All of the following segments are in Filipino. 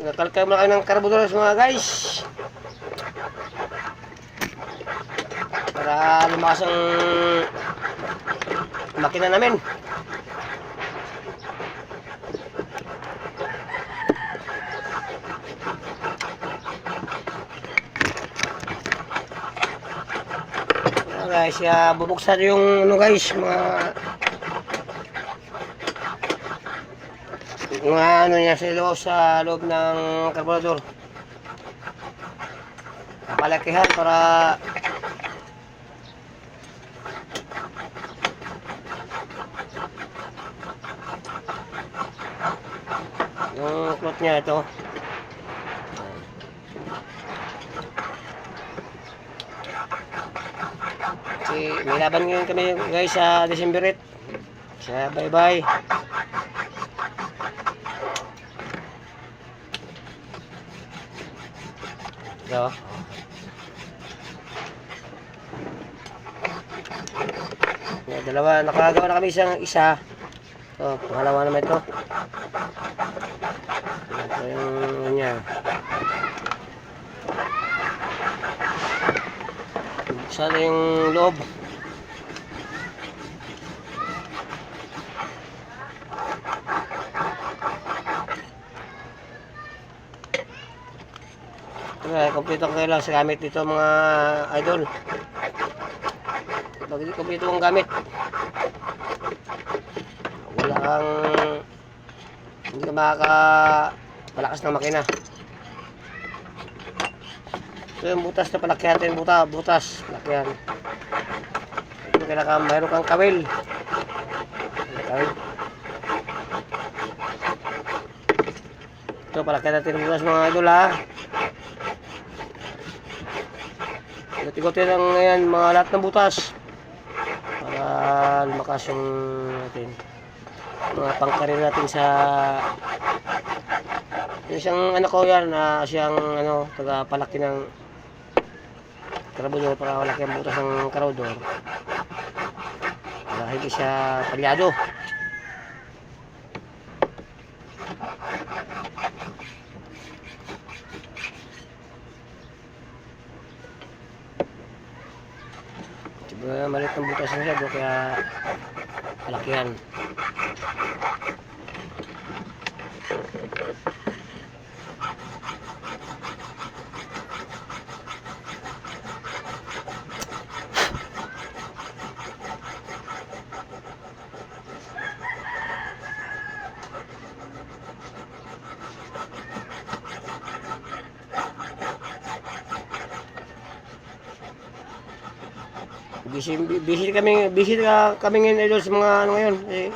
Nakalkay mo na ng carburetor mga guys. Para lumakas ang makina namin. Ayan, guys, uh, bubuksan yung ano guys, mga mga ano niya sa loob sa loob ng karburador. Palakihan para yung cloth niya ito. Kasi may laban ngayon kami guys sa December 8. Kaya bye bye. Ito. Yan, dalawa. Nakagawa na kami isang isa. Ito, pangalawa naman ito. Ito yung niya. Sana yung loob. Kompleto ang kailangan sa gamit dito mga idol. Hindi kompleto ang gamit, wala kang hindi ka makaka palakas ng makina. Ito yung butas na palakyan natin, buta, butas, palakyan. Ito kailangan mayroon kang kawil. Kawil. Ito palakyan natin butas mga idol ha. Ikot-ikotin lang ngayon mga lahat ng butas. Para lumakas yung natin mga pangkarin natin sa yung isang ano ko yan na siyang ano taga palaki ng karabulor para malaki ang butas ng karodor hindi siya palyado Ang butas na siya, bro, kaya malaki Busy, busy kami, busy ka kami ngayon idol sa mga ano ngayon. Eh,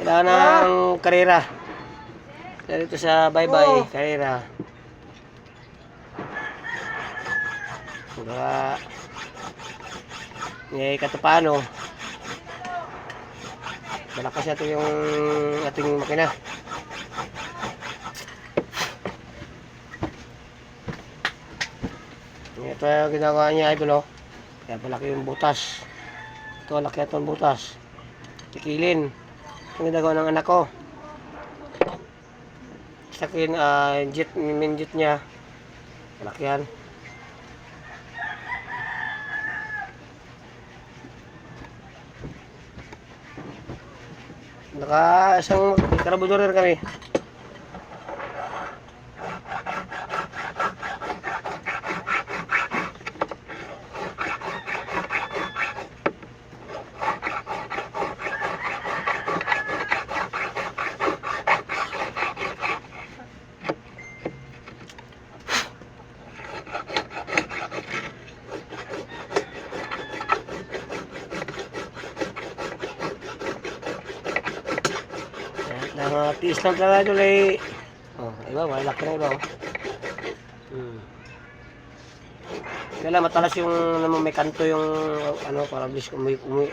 kailangan ng karera. Kaya dito sa bye-bye, karera. Diba, eh, katapano. Malakas natin yung ating makina. Ito yung ginagawa niya idol oh. Kaya malaki yung butas. Ito, laki ito ang butas. Tikilin. Yung ginagawa ng anak ko. Sakin, ah, jet, main jet niya. Malaki yan. Naka isang karabudor kami. Mga tiis lang talaga ito lay. Oh, iba, malaki na iba. Oh. Hmm. Kaya matalas yung ano, may kanto yung ano para bilis umi, umi,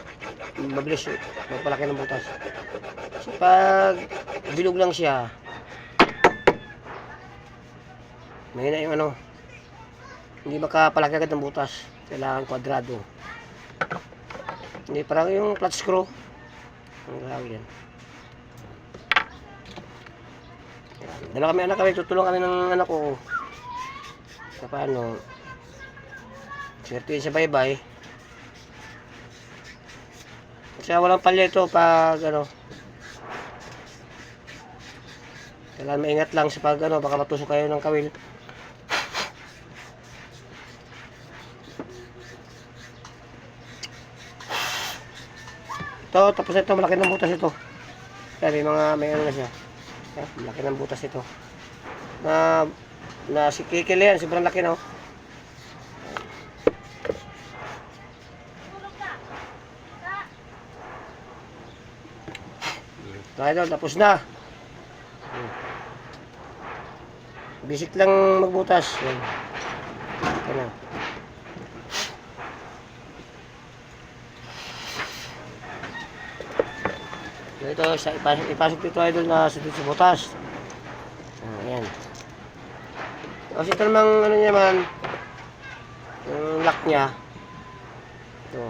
mabilis magpalaki ng butas. So, pag bilog lang siya, may na yung ano, hindi makapalaki agad ng butas. Kailangan kwadrado. Hindi parang yung flat screw. Ang tawag yan. Yan. Dala kami anak kami, tutulong kami ng anak ko. Sa paano. Swerte sa bye-bye. Kasi walang palya ito pag ano. Kailangan maingat lang sa pag ano, baka matusok kayo ng kawil. Ito, tapos ito, malaki ng butas ito. Kaya may mga, may ano na siya. Kaya, malaki ng butas ito. Na, na si Kikil yan, sobrang laki no. Tayo, tapos na. Basic lang magbutas. Yan. Ito na. So, ito, sa, ipasok, ipasok dito idol na dito sa butas. Ah, Ayan. Kasi ito namang ano niya man, yung lock niya. Ito.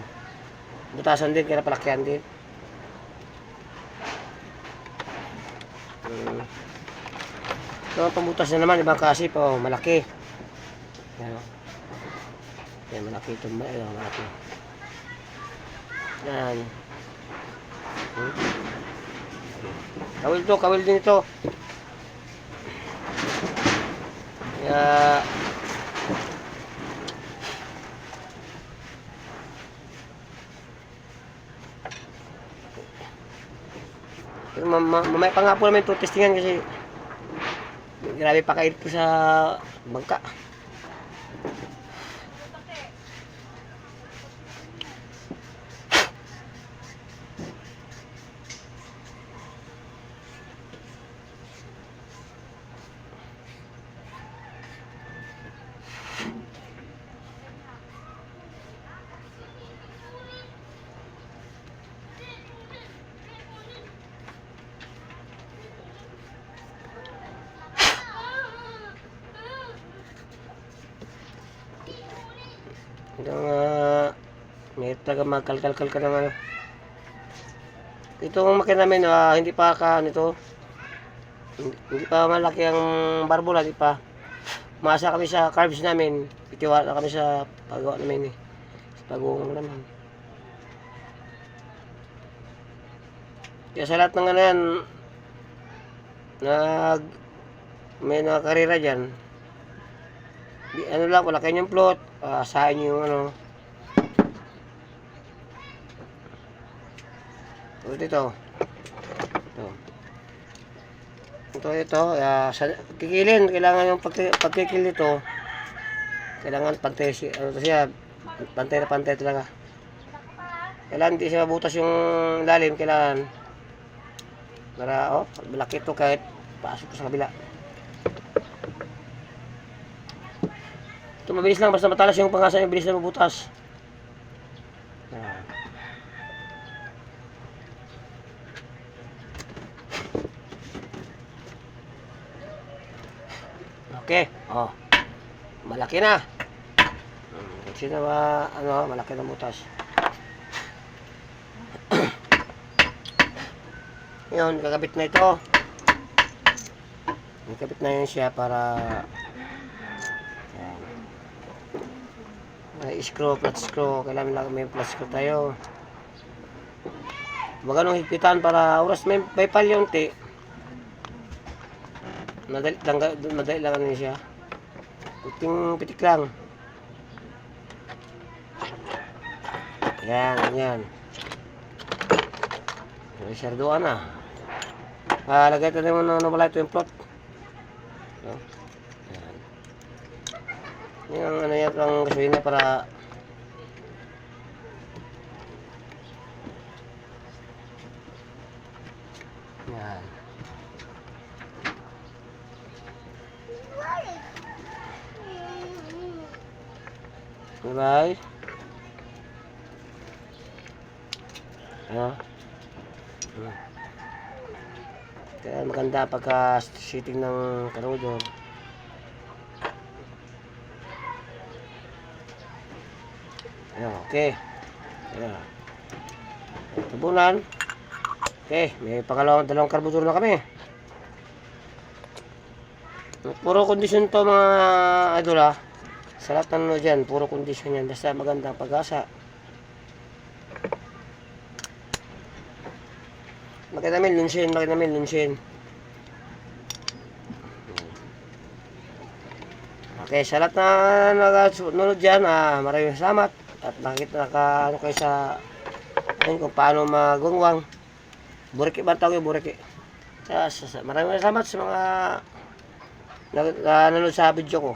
Butasan din, kaya palakyan din. Hmm. Ito, pambutas na naman, ibang kasi po, malaki. Yan. Yan, malaki ito. Ayan, malaki. Yan. Hmm. Kawil to, kawil din ito. Kaya... Pero ma ma mamaya pa nga po namin ito testingan kasi grabe pa kayo po sa bangka. Hanggang uh, may talaga magkalkalkal ka ng ano. Itong makina namin, ah, hindi pa ka nito. Hindi, hindi pa malaki ang barbula, hindi pa. Masa kami sa carbs namin. Itiwala kami sa paggawa namin eh. Sa paggawa namin. Kaya sa lahat ng ano yan, nag, may nakakarira dyan, Di, ano lang, wala kanyang plot. Asahin nyo yung ano. Tulad ito. Ito. Ito, ito. Uh, sa, kikilin, kailangan yung pag, pagkikil nito. Kailangan pantay, si- ano siya, pantay na pantay talaga. Kailangan hindi siya mabutas yung lalim, kailangan. Para, oh, malaki ito kahit pasok sa kabila. Ito mabilis lang, basta matalas yung pangasa yung bilis na mabutas. Okay, oh. Malaki na. Kasi na ba, ano, malaki na butas. Ngayon, kakabit na ito. Kakabit na yun siya para May screw, flat screw. Kailangan lang may flat screw tayo. Magano higpitan para oras may, may palyonti. Madali lang, madali lang ano siya. Puting pitik lang. Yan, yan. May sarduan na. Ah, lagay tayo naman na wala ito yung plot. No? Yan. Yung ano yan ang gasolina para Yan. Bye. Ano? Hmm. Kaya maganda pagka shooting ng karudor. Ayan, okay. Ayan. Tabunan. Okay, may pangalawang dalawang karbutor na kami. Puro kondisyon to mga idol ha. Sa lahat ng ano dyan, puro kondisyon yan. Basta magandang pag-asa. Makita namin, lunsin, makita namin, lunsin. Okay, sa lahat na nanonood dyan, ah, maraming salamat. At nakita naka, ano kayo sa, ayun, kung paano magungwang. Buriki ba tawag yung buriki? Maraming salamat sa mga na nanonood sa video ko.